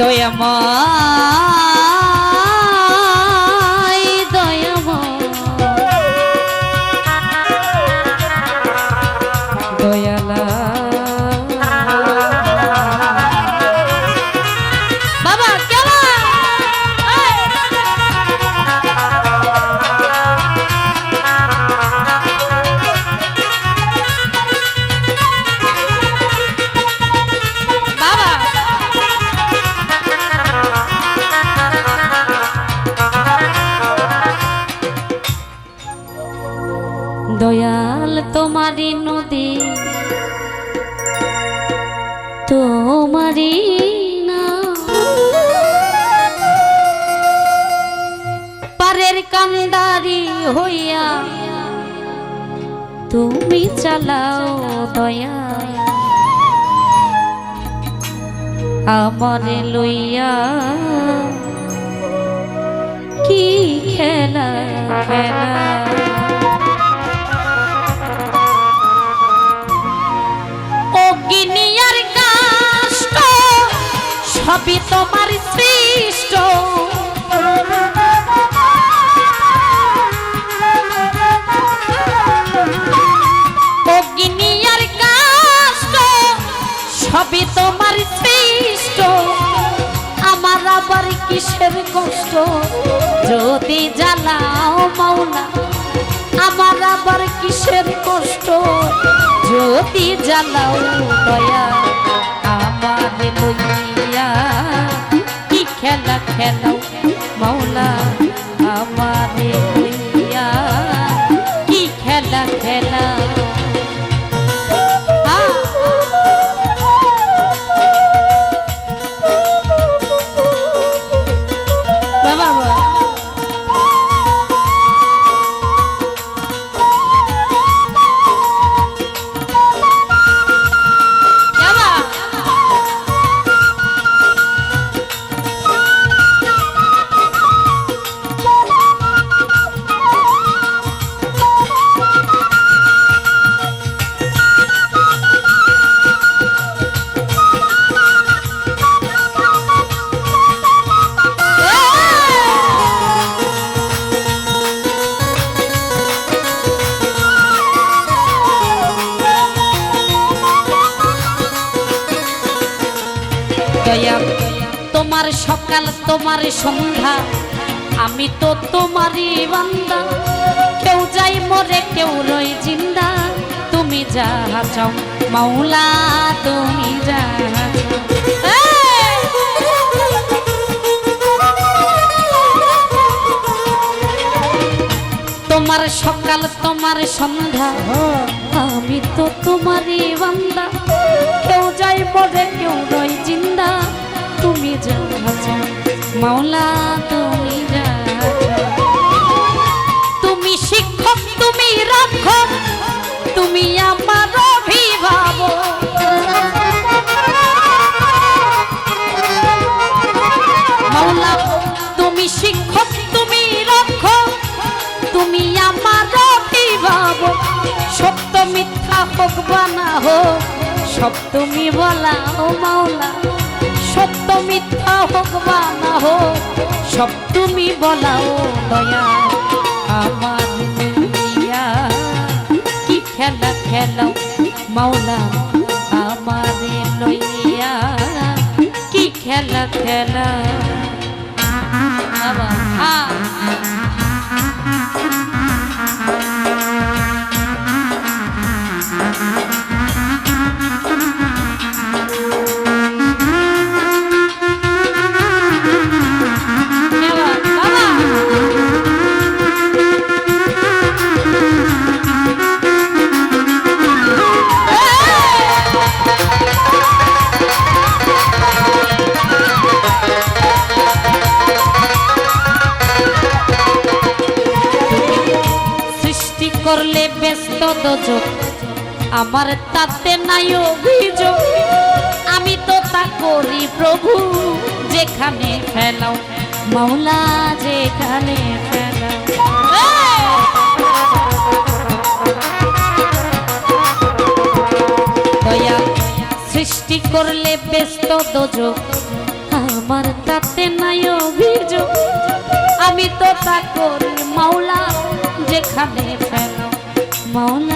దొయమా দয়াল তোমারি নদী তোমারি পারের কান্দারি হইয়া তুমি চালাও দয়া। আমারে লইয়া কি খেলা খেলা? সবই তোমার সৃষ্ট। আমার আবার কিসের কষ্ট? যদি জ্বালাও মাওলা, আমার আবার কিসের কষ্ট? যদি জ্বালাও দয়া, আমার লইয়া কি খেলা খেলাও মাওলা? তোমার সন্ধ্যা আমি তো তোমারই বান্দা। কেউ যাই মরে কেউ রই জিন্দা। তুমি যা চাও মাওলা তুমি যা তোমার সকাল তোমার সন্ধ্যা আমি তো তোমারই বান্দা। কেউ যাই মরে কেউ নয় জিন্দা। তুমি যা চাও, মাওলা, তুমি তুমি শিক্ষক, তুমি রক্ষক তুমি আমার অভিভাবক। মাওলা, তুমি শিক্ষক, তুমি রক্ষক তুমি আমার অভিভাবক। সত্য হোক বানা হোক, সব তুমি বলাও মাওলা। সত্য মিথ্যা হোক বানা হোক, সব তুমি বলাও দয়া। আমার দুনিয়া কি খেলা খেলাও মাওলা, আমারে লইয়া, কি খেলা খেলা। বাবা করলে ব্যস্ত দোজক। আমার তাতে নাই অভিযোগ। আমি তো তা করি প্রভু, যেখানে ফেলাও। মাওলা, যেখানে সৃষ্টি করলে ব্যস্ত দোজক। আমার তাতে নাই অভিযোগ। আমি তো তা করি মাওলা, যেখানে ফেলাও। Paola.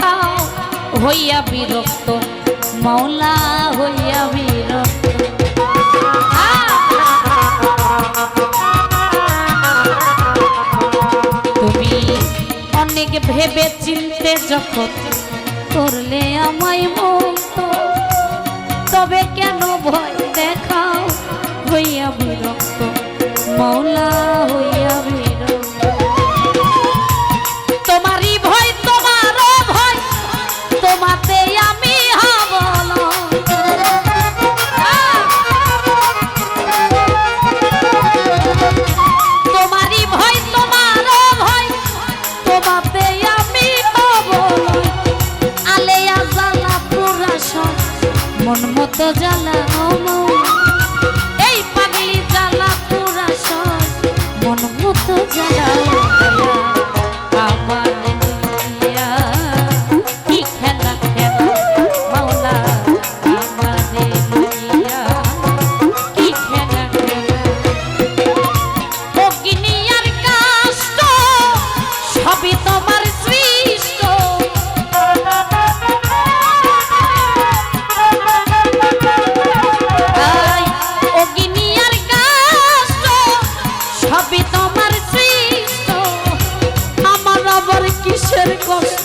কোথাও হইয়া বিরক্ত মৌলা হইয়া বিরক্ত। তুমি অনেক ভেবে চিনতে যখন করলে আমায় মো